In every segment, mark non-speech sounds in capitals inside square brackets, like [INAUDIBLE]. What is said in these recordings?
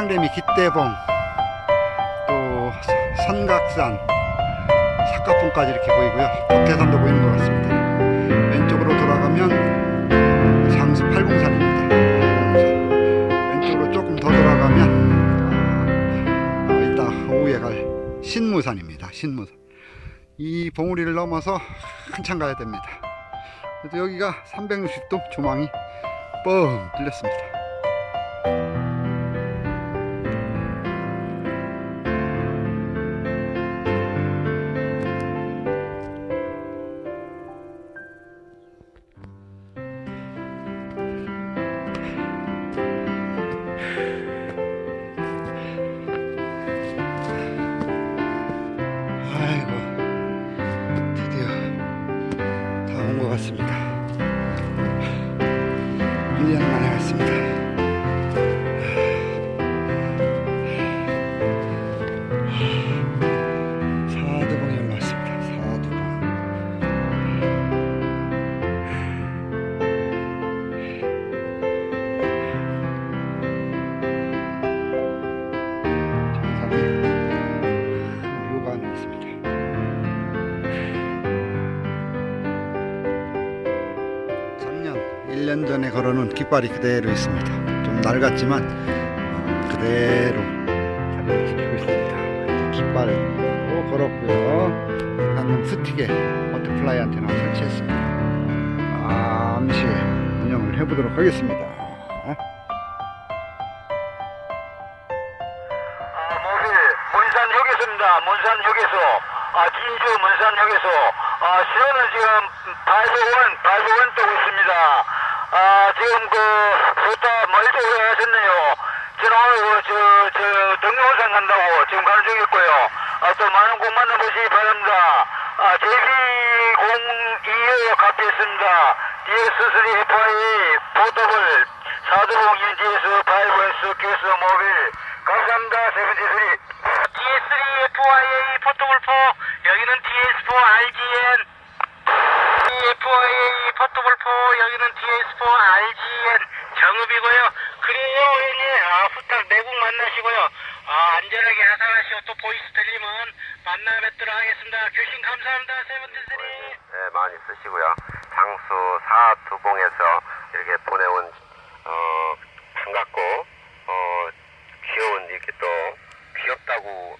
강대미 기대봉 또 선각산 삭가봉까지 이렇게 보이고요. 북계산도 보이는 것 같습니다. 왼쪽으로 돌아가면 장수 팔공산입니다. 왼쪽으로 조금 더 돌아가면 아, 아, 이따 오후에 갈 신무산입니다. 신무산. 이 봉우리를 넘어서 한참 가야 됩니다. 여기가 360도 조망이 뻥 뚫렸습니다. 같습니다 1년 전에 걸어놓은 깃발이 그대로 있습니다. 좀 낡았지만 어, 그대로 자리를 지키고 있습니다. 깃발도 걸었고요. 방금 스틱에 버터플라이 안테나 설치했습니다. 잠시 운영을 해보도록 하겠습니다. 아, 문산역에서입니다. 문산역에서 아, 진주 문산역에서 아, 시간은 지금 800원, 800원 뜨고 있습니다. 아, 지금 그 좋다 멀리 올라가셨네요. 저는 오늘 그, 저, 저 등용산 간다고 지금 가는 중이고요. 아, 또 많은 곳 만나보시기 바랍니다. 아, JB02에 카페 있습니다. DS3FI 포터블 사도봉인 DS5S 캐스 모빌 감사합니다. 세븐티스리 DS3FIA 포터블 4 여기는 DS4RGN FIA 포터블4 여기는 DS4RGN 정읍이고요. 그리고 형님 아, 후딱 내국 만나시고요. 아, 안전하게 하산하시고 또 보이스 들리면 만나 뵙도록 하겠습니다. 교신 감사합니다. 세븐티스리 네, 많이 쓰시고요. 장수 사두봉에서 이렇게 보내온 어, 반갑고 어, 귀여운 이렇게 또 귀엽다고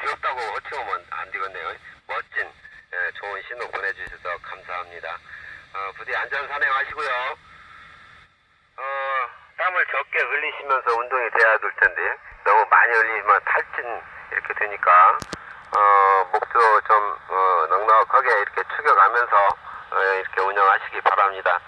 귀엽다고 어찌 보면 안 되겠네요. 멋진 예, 좋은 신호 보내주셔서 감사합니다. 어, 부디 안전 산행하시고요. 어, 땀을 적게 흘리시면서 운동이 돼야 될 텐데 너무 많이 흘리면 탈진 이렇게 되니까 어, 목도 좀 어, 넉넉하게 이렇게 축여가면서 어, 이렇게 운영하시기 바랍니다.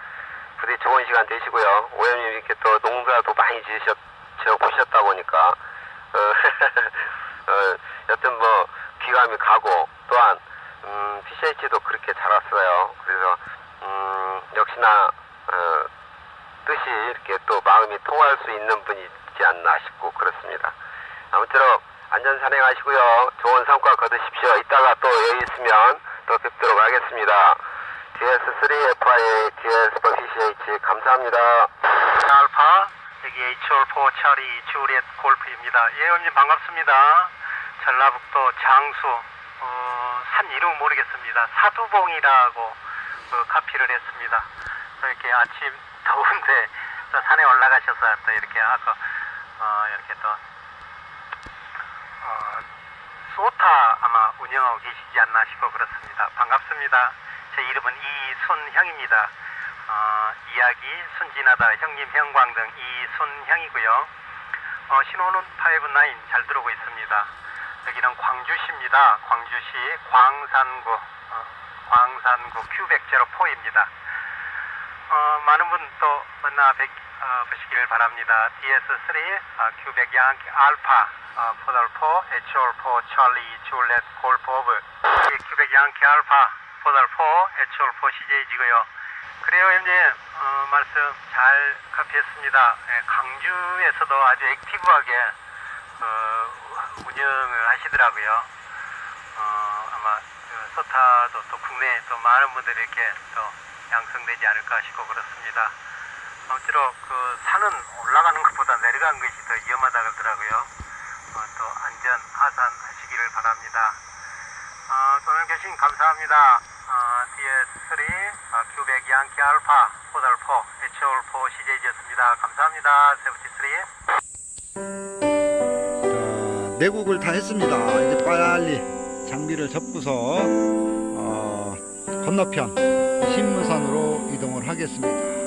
부디 좋은 시간 되시고요. 오염님 이렇게 또 농사도 많이 지으셨, 지어 보셨다 보니까 어, [LAUGHS] 어, 여튼 뭐 귀감이 가고 또한 음, PCH도 그렇게 자랐어요. 그래서 음, 역시나 어, 뜻이 이렇게 또 마음이 통할 수 있는 분이 있지 않나 싶고 그렇습니다. 아무쪼록 안전 산행하시고요. 좋은 성과 거두십시오. 이따가 또 여기 있으면 또 뵙도록 하겠습니다. DS3FIA, DS4PCH 감사합니다. 알파 여기 H4 차리 주리엣 골프입니다. 예, 형님 반갑습니다. 전라북도 장수 어, 산 이름 모르겠습니다. 사두봉이라고 그 카피를 했습니다. 또 이렇게 아침 [LAUGHS] 더운데 또 산에 올라가셔서 또 이렇게 아까 어, 이렇게 또 어, 소타 아마 운영하고 계시지 않나 싶어 그렇습니다. 반갑습니다. 제 이름은 이순형입니다. 어, 이야기 순진하다 형님 형광 등 이순형이고요. 어, 신호는 5-9 잘 들어오고 있습니다. 여기는 광주시입니다. 광주시 광산구 어, 광산구 큐백제로포입니다. 어, 많은 분 또 만나 뵙, 어, 보시기를 바랍니다. DS3 어, 큐백 양키 알파 어, 포달포 H4 찰리 줄렛 골프 오브 예, 큐백 양키 알파 포달포 H4 CJ지고요. 그래요 형님 어, 말씀 잘 카피했습니다. 예, 강주에서도 아주 액티브하게 어, 운영을 하시더라고요. 어, 아마 그 소타도 또 국내에 또 많은 분들이 이렇게 또 양성되지 않을까 싶고 그렇습니다. 아무쪼록 그 산은 올라가는 것보다 내려가는 것이 더 위험하다 그러더라고요. 어, 또 안전 하산하시기를 바랍니다. 어, 오늘 교신 감사합니다. 어, DS3 어, 큐백 양키 알파 포달포 H4 CJ였습니다. 감사합니다. 세븐티3 자, 내국을 다 했습니다. 이제 빨리 장비를 접고서 어, 건너편 신무산으로 이동을 하겠습니다.